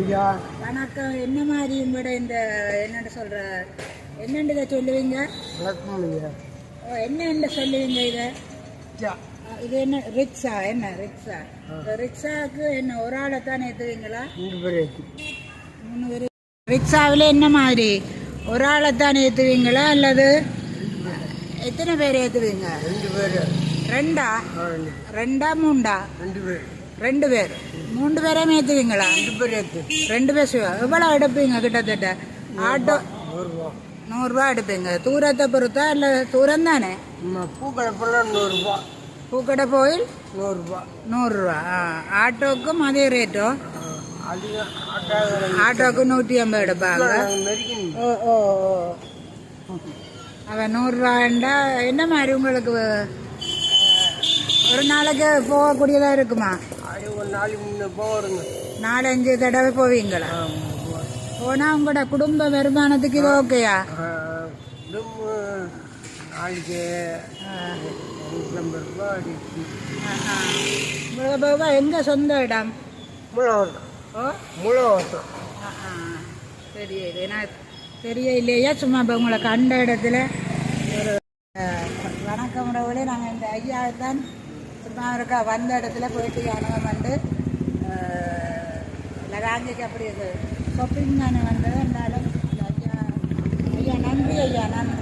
ஐயா வணக்கம். என்ன மாதிரி உங்களோட இந்த என்னன்னு சொல்ற என்னன்னு இதை சொல்லுவீங்க ஓ, என்னன்னு சொல்லுவீங்க இதை. இது என்ன ரிக்ஷா என்ன ரிக்ஷா ரிக்ஷாவுக்கு என்ன ஒரு ஆளை தான் ஏற்றுவீங்களா மூணு பேர் ரிக்ஷாவில் என்ன மாதிரி? ஒரு ஆளை தான் ஏற்றுவீங்களா அல்லது எத்தனை பேர் ஏற்றுவீங்க ரெண்டு பேர். ரெண்டு. ரெண்டா மூண்டா? ரெண்டு பேர். ரெண்டு பேர். மூன்று பேரையும் ஏற்றுவீங்களா ரெண்டு பேர் ஏற்றி ரெண்டு பேர். எவ்வளோ எடுப்பீங்க கிட்டத்தட்ட? ஆட்டோ நூறுரூவா. எடுப்பீங்க. தூரத்தை பொறுத்தா இல்லை தூரம் தானே? நம்ம பூக்கடை போனால் நூறுரூவா. பூக்கடை கோயில் நூறுரூவா. நூறுரூவா. ஆட்டோக்கும் அதே ரேட்டோ? ஆட்டோக்கு நூற்றி ஐம்பது எடுப்பாங்க. ஓ ஓ அவன் நூறுரூவாண்டா என்ன மாதிரி உங்களுக்கு ஒரு நாளைக்கு போகக்கூடியதாக இருக்குமா? நாலஞ்சு தடவை போவீங்களா? போனால் உங்களோட குடும்ப வருமானத்துக்கு இது ஓகேயா போக எங்கே சொந்த இடம்? தெரியல ஏன்னா தெரிய இல்லையா? சும்மா இப்போ உங்களை கண்ட இடத்துல. வணக்கம் உறவுகளே. நாங்கள் இந்த ஐயா தான் சும்மா இருக்கா வந்த இடத்துல போயிட்டு அனுபவம் வந்து லடாங்கிக்கு அப்படி இது ஷாப்பிங் நான் வந்தது இருந்தாலும் ஐயா ஐயா நன்றி ஐயா நன்றி.